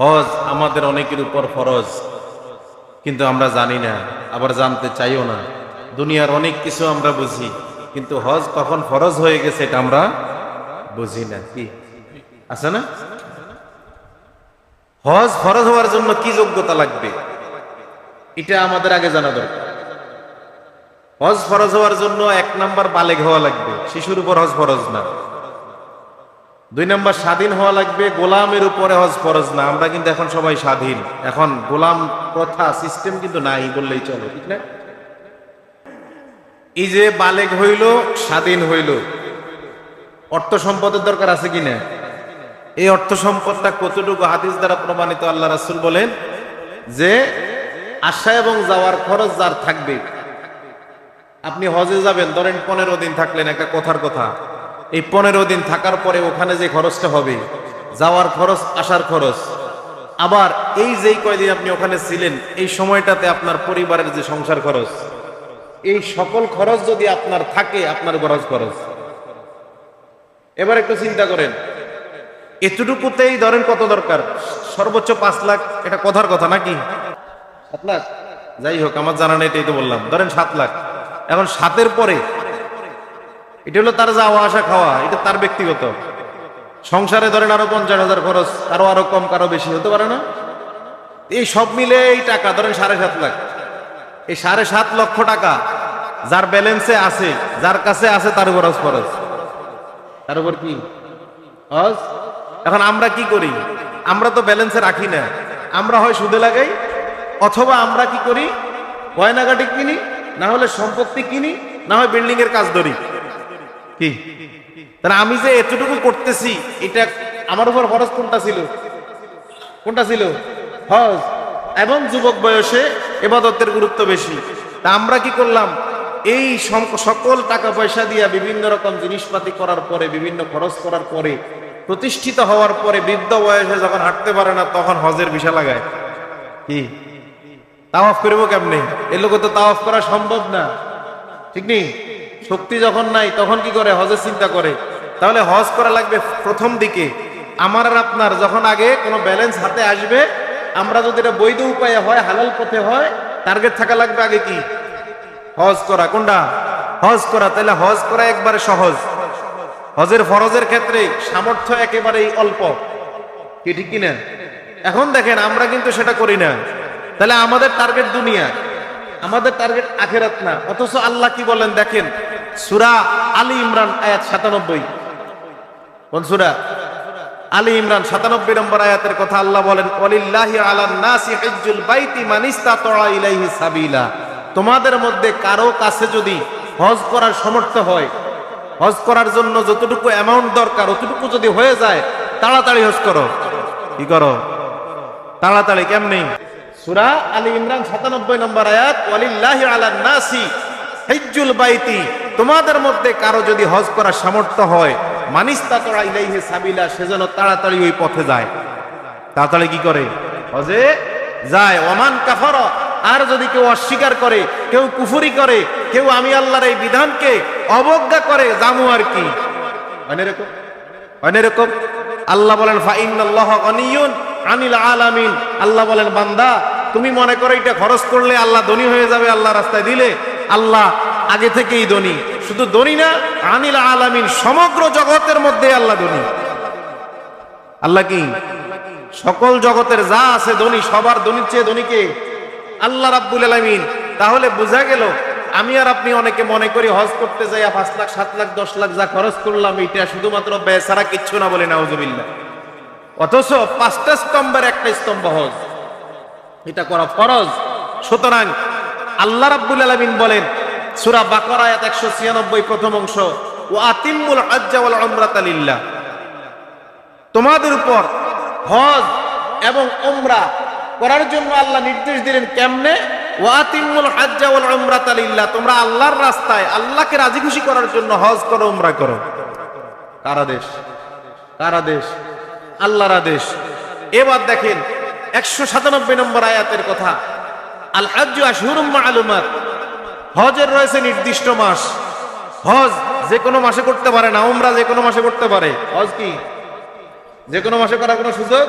হজ আমাদের অনেকের উপর ফরজ, কিন্তু আমরা জানি না, আবার জানতে চাইও না। দুনিয়ার অনেক কিছু আমরা বুঝি, কিন্তু হজ কখন ফরজ হয়ে গেছে এটা আমরা বুঝি না, কি? আছে না? হজ ফরজ হওয়ার জন্য কি যোগ্যতা লাগবে? এটা আমাদের আগে জানা দরকার। হজ ফরজ হওয়ার জন্য এক নাম্বার বালেগ হওয়া লাগবে, শিশুর উপর হজ ফরজ না। দুই নম্বর স্বাধীন হওয়া লাগবে, গোলামের উপরে হজ ফরজ না। আমরা কিন্তু এখন সবাই স্বাধীন। এখন গোলাম প্রথা সিস্টেম কিন্তু নাই বললেই চলে, ঠিক না? এই যে বালেক হইল, স্বাধীন হইল। অর্থ সম্পদের দরকার আছে কিনা এই অর্থ সম্পদটা কতটুকু হাদিস দ্বারা প্রমাণিত আল্লাহ রাসুল বলেন? যে আসা এবং যাওয়ার খরচ যার থাকবে। আপনি হজে যাবেন, ধরেন পনেরো দিন থাকলেন, একটা কথার কথা। এই পনেরো দিন থাকার পরে ওখানে যে খরচটা হবে, যাওয়ার খরচ, আসার খরচ। আবার এই যেই কয়দিন আপনি ওখানে ছিলেন, এই সময়টাতে আপনার পরিবারের যে সংসার খরচ, এই সকল খরচ যদি আপনার থাকে, আপনার খরচ খরচ। এবার একটু চিন্তা করেন, এতটুকুতেই ধরেন কত দরকার? সর্বোচ্চ পাঁচ লাখ, এটা কথার কথা নাকি? সাত লাখ? যাই হোক, আমার জানা নেই, এটাই তো বললাম। ধরেন সাত লাখ। এখন সাতের পরে এটা হলো তার যাওয়া, আসা, খাওয়া, এটা তার ব্যক্তিগত। সংসারে ধরেন আরও পঞ্চাশ হাজার খরচ আরও আরও কম, কারও বেশি, হতে পারে না? এই সব মিলে এই টাকা, ধরেন সাড়ে সাত লাখ। এই সাড়ে সাত লক্ষ টাকা যার ব্যালেন্সে আছে, যার কাছে আছে, তার উপর খরচ তার উপর কি? এখন আমরা কি করি? আমরা তো ব্যালেন্সে রাখি না। আমরা হয় সুদে লাগাই, অথবা আমরা কি করি? গয়নাগাটি কিনি, না হলে সম্পত্তি কিনি, না হয় বিল্ডিং এর কাজ ধরি। তাহলে আমি যে এতটুকু করতেছি, এটা আমার উপর খরচ কোনটা ছিল? কোনটা ছিল? হজ এবং যুবক বয়সে এবাদতের গুরুত্ব বেশি। তা আমরা কি করলাম? এই সকল টাকা পয়সা দিয়া বিভিন্ন রকম জিনিসপাতি করার পরে, বিভিন্ন খরচ করার পরে, প্রতিষ্ঠিত হওয়ার পরে, বৃদ্ধ বয়সে যখন হাঁটতে পারে না, তখন হজের বিষা লাগায়। কি? তাওয়াফ করব কেমনে? এ লোকে তো তাওয়াফ করা সম্ভব না। ঠিক নেই? শক্তি যখন নাই, তখন কি করে? হজের চিন্তা করে। তাহলে হজ করা লাগবে প্রথম দিকে। আমার আর আপনার, যখন আগে কোনো ব্যালেন্স হাতে আসবে, আমরা যদি এটা বৈধ উপায়ে হয়, হালাল পথে হয় টার্গেট থাকা লাগবে আগে কি? হজ করা। কোনটা? হজ করা। তাহলে হজ করা একবারে সহজ। হজের ফরজের ক্ষেত্রে সামর্থ্য একেবারেই অল্প। কি ঠিক কিনা? এখন দেখেন, আমরা কিন্তু সেটা করি না। তাহলে আমাদের টার্গেট দুনিয়া। আমাদের টার্গেট আখেরাত না। অথচ আল্লাহ কি বলেন? দেখেন সুরা আলী ইমরান আয়াত সাতানব্বই। কোন সুরা? আলী ইমরান সাতানব্বই নম্বর আয়াতের কথা আল্লাহ বলেন, ওয়ালিল্লাহি আলান নাসি হিজ্জুল বাইতি মান ইস্তাতা ইলাইহি সাবিলা। তোমাদের মধ্যে কারও কাছে যদি হজ করার সমর্থ হয়, হজ করার জন্য যতটুকু অ্যামাউন্ট দরকার, অতটুকু যদি হয়ে যায়, তাড়াতাড়ি হজ করো। কি করো? তাড়াতাড়ি কেমনি? সুরা আলী ইমরান সাতানব্বই নম্বর আয়াত আলান নাসি হিজ্জুল বাইতি তোমাদের মধ্যে কারও যদি হজ করার সামর্থ্য হয় মানিস্তা তোরা ইলাইহে সাবিলা, সেজন্য তাড়াতাড়ি ওই পথে যায়। তাড়াতাড়ি কি করে? হজে যায়। ওমান কাফার, আর যদি কেউ অস্বীকার করে, কেউ কুফুরি করে, কেউ আমি আল্লাহর এই বিধানকে অবজ্ঞা করে, জামু আর কি? অনেরকম আল্লাহ বলেন গনিয়ুন আনিল আলামিন। আল্লাহ বলেন, বান্দা, তুমি মনে করো এটা খরচ করলে আল্লাহ ধনী হয়ে যাবে, আল্লাহ রাস্তায় দিলে, আল্লাহ আগে থেকেই ধনী। শুধু ধনী না, আনিল আলামিন সমগ্র জগতের মধ্যে আল্লাহ ধনী। আল্লাহ কি? সকল জগতের যা আছে ধনী, সবার ধনীর চেয়ে ধনীকে আল্লাহ রাব্বুল আলামিন। তাহলে বোঝা গেল, আমি আর আপনি অনেকে মনে করি হজ করতে যাই পাঁচ লাখ, সাত লাখ, দশ লাখ যা খরচ করলাম এটা শুধুমাত্র ছাড়া কিচ্ছু না বলে নাউজুবিল্লাহ। অথচ পাঁচটা স্তম্ভের একটা স্তম্ভ হজ। এটা করা ফরজ। সুতরাং আল্লাহ রাব্বুল আলামিন বলেন সূরা বাকারা আয়াত 196 প্রথম অংশ। ও আতিম্মুল হজ্জা ওয়াল উমরাতা লিল্লাহ। তোমাদের উপর হজ এবং উমরা করার জন্য আল্লাহ নির্দেশ দিলেন কেমনে? তোমরা আল্লাহর রাস্তায় আল্লাহকে রাজি খুশি করার জন্য হজ করো, উমরা করো। কার আদেশ আল্লাহর আদেশ এবার দেখেন, একশো সাতানব্বই নম্বর আয়াতের কথা। আল হাজ্জু আশহুরুম হজের রয়েছে নির্দিষ্ট মাস। হজ যে কোনো মাসে করতে পারে না, উমরা যে কোনো মাসে করতে পারে। হজ কি? যে কোনো মাসে করার কোনো সুযোগ?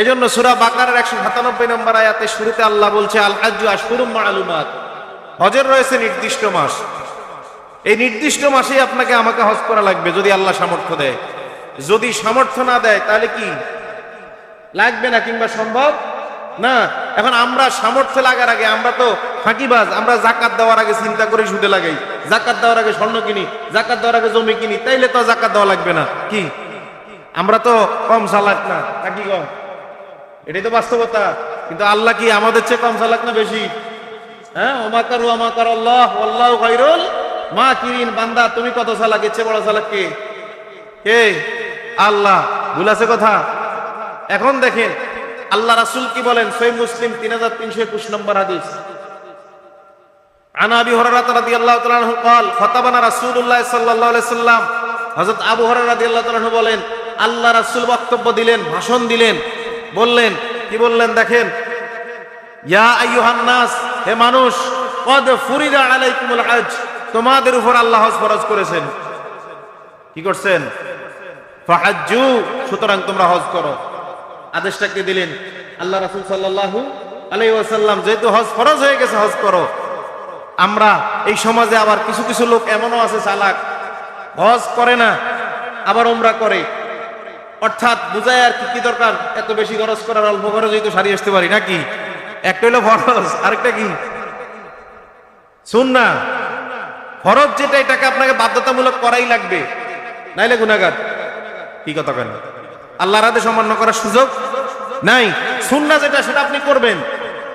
এই জন্য সুরা বাকারের একশো সাতানব্বই নম্বর আয়াতে শুরুতে আল্লাহ বলছে, আল হাজু আশকুরুম মালুমাত। হজের রয়েছে নির্দিষ্ট মাস। এই নির্দিষ্ট মাসেই আপনাকে আমাকে হজ করা লাগবে যদি আল্লাহ সামর্থ্য দেয়। যদি সামর্থ্য না দেয়, তাহলে কি? লাগবে না কিংবা সম্ভব? না, এখন আমরা সামর্থ্য লাগার আগে, আমরা তো ফাঁকিবাজ, আমরা জাকাত দেওয়ার আগে চিন্তা করে সুদে লাগাই। জাকাত দেওয়ার আগে স্বর্ণ কিনি, জাকাত দেওয়ার আগে জমি কিনি, তাইলে তো জাকাত দেওয়া লাগবে না। কি? আমরা তো কম সালাক না নাকি কম? এটাই তো বাস্তবতা। কিন্তু আল্লাহ কি আমাদের চেয়ে কম সালাক না বেশি? হ্যাঁ ওমাকার ওমাকার আল্লাহ আল্লাহ গাইরুল মা কিরিন বান্দা, তুমি কত সালাক ইচ্ছে বড় সালাক কে? কে? আল্লাহ। ভুল আছে কথা? এখন দেখেন আল্লাহ রাসূল কি বলেন সই মুসলিম তিন হাজার তিনশো একুশ নম্বর হাদিস عن ابي هريره رضي الله تعالى عنه قال خطبنا رسول الله صلى الله عليه وسلم হযরত আবু হুরায়রা রাদিয়াল্লাহু তাআলা আনহু বলেন আল্লাহ রাসূল বক্তব্য দিলেন ভাষণ দিলেন বললেন কি বললেন দেখেন ইয়া আইয়ুহান নাস হে মানুষ কদ ফুরিদা আলাইকুমুল হজ তোমাদের উপর আল্লাহ হজ ফরজ করেছেন কি করছেন ফাহাজ্জু সুতরাং তোমরা হজ করো আদেশটা কে দিলেন। আল্লাহ রাসুল সাল্লাল্লাহু আলাইহি ওয়াসাল্লাম, যেহেতু হজ ফরজ হয়ে গেছে, হজ করো। আমরা এই সমাজে আবার কিছু কিছু লোক এমনও আছে চালাক। হজ করে না, আবার ওমরা করে। অর্থাৎ বুঝায় আর কি কি দরকার? এত বেশি খরচ করার অল্প খরচেই তো সারিয়ে আসতে পারি, নাকি? একটা হলো ফরজ, আরেকটা কি? শুন না ফরজ যেটা এটাকে আপনাকে বাধ্যতামূলক করাই লাগবে। নাইলে গুনাগার কি কথা কেন? আল্লাহর হাতে সম্মান করার সুযোগ নাই সুন্না যেটা, সেটা আপনি করবেন।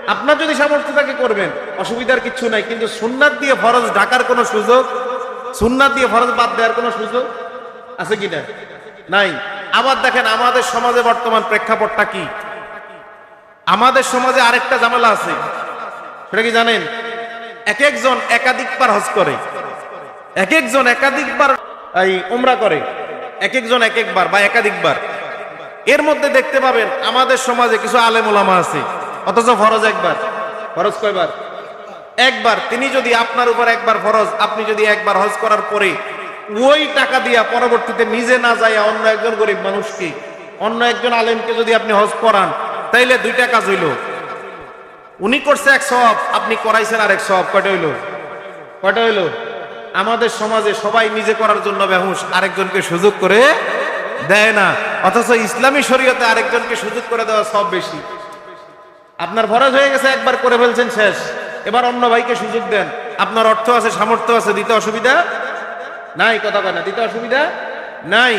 আপনার যদি সামর্থ্য থাকে, করবেন। অসুবিধার কিছু নাই, কিন্তু সুন্নাত দিয়ে ফরজ ঢাকার কোনো সুযোগ? সুন্নাত দিয়ে ফরজ বাদ দেওয়ার কোনো সুযোগ? আছে কি না নাই। আবার দেখেন, আমাদের সমাজে বর্তমান প্রেক্ষাপটটা কি? আমাদের সমাজে আরেকটা ঝামেলা আছে। সেটা কি জানেন? এক একজন একাধিকবার হজ করে। এক একজন একাধিকবার এই উমরা করে। এক একজন এক একবার বা একাধিকবার এর মধ্যে দেখতে পাবেন আমাদের সমাজে কিছু আলেম ওলামা আছে। অথচ ফরজ একবার। ফরজ কয়বার? একবার। তিনি যদি আপনার উপর একবার ফরজ, আপনি যদি একবার হজ করার পরে ওই টাকা দিয়া পরবর্তীতে নিজে না যাইয়া অন্য একজন গরিব মানুষকে, অন্য একজন আলেমকে যদি আপনি হজ করান, তাইলে দুইটা কাজ হইল। উনি করছে এক সব আপনি করাইছেন আর এক সব কয়টা হইল? কয়টা হইল? আমাদের সমাজে সবাই নিজে করার জন্য বেহুশ, আরেকজনকে সুযোগ করে দেয় না। অথচ ইসলামী শরীয়তে আরেকজনকে সুযোগ করে দেওয়া সব বেশি। আপনার ভরস হয়ে গেছে, একবার করে ফেলছেন, শেষ। এবার অন্য ভাইকে সুযোগ দেন। আপনার অর্থ আছে, সামর্থ্য আছে, দিতে অসুবিধা নাই, কথা কয় না, দিতে অসুবিধা নাই।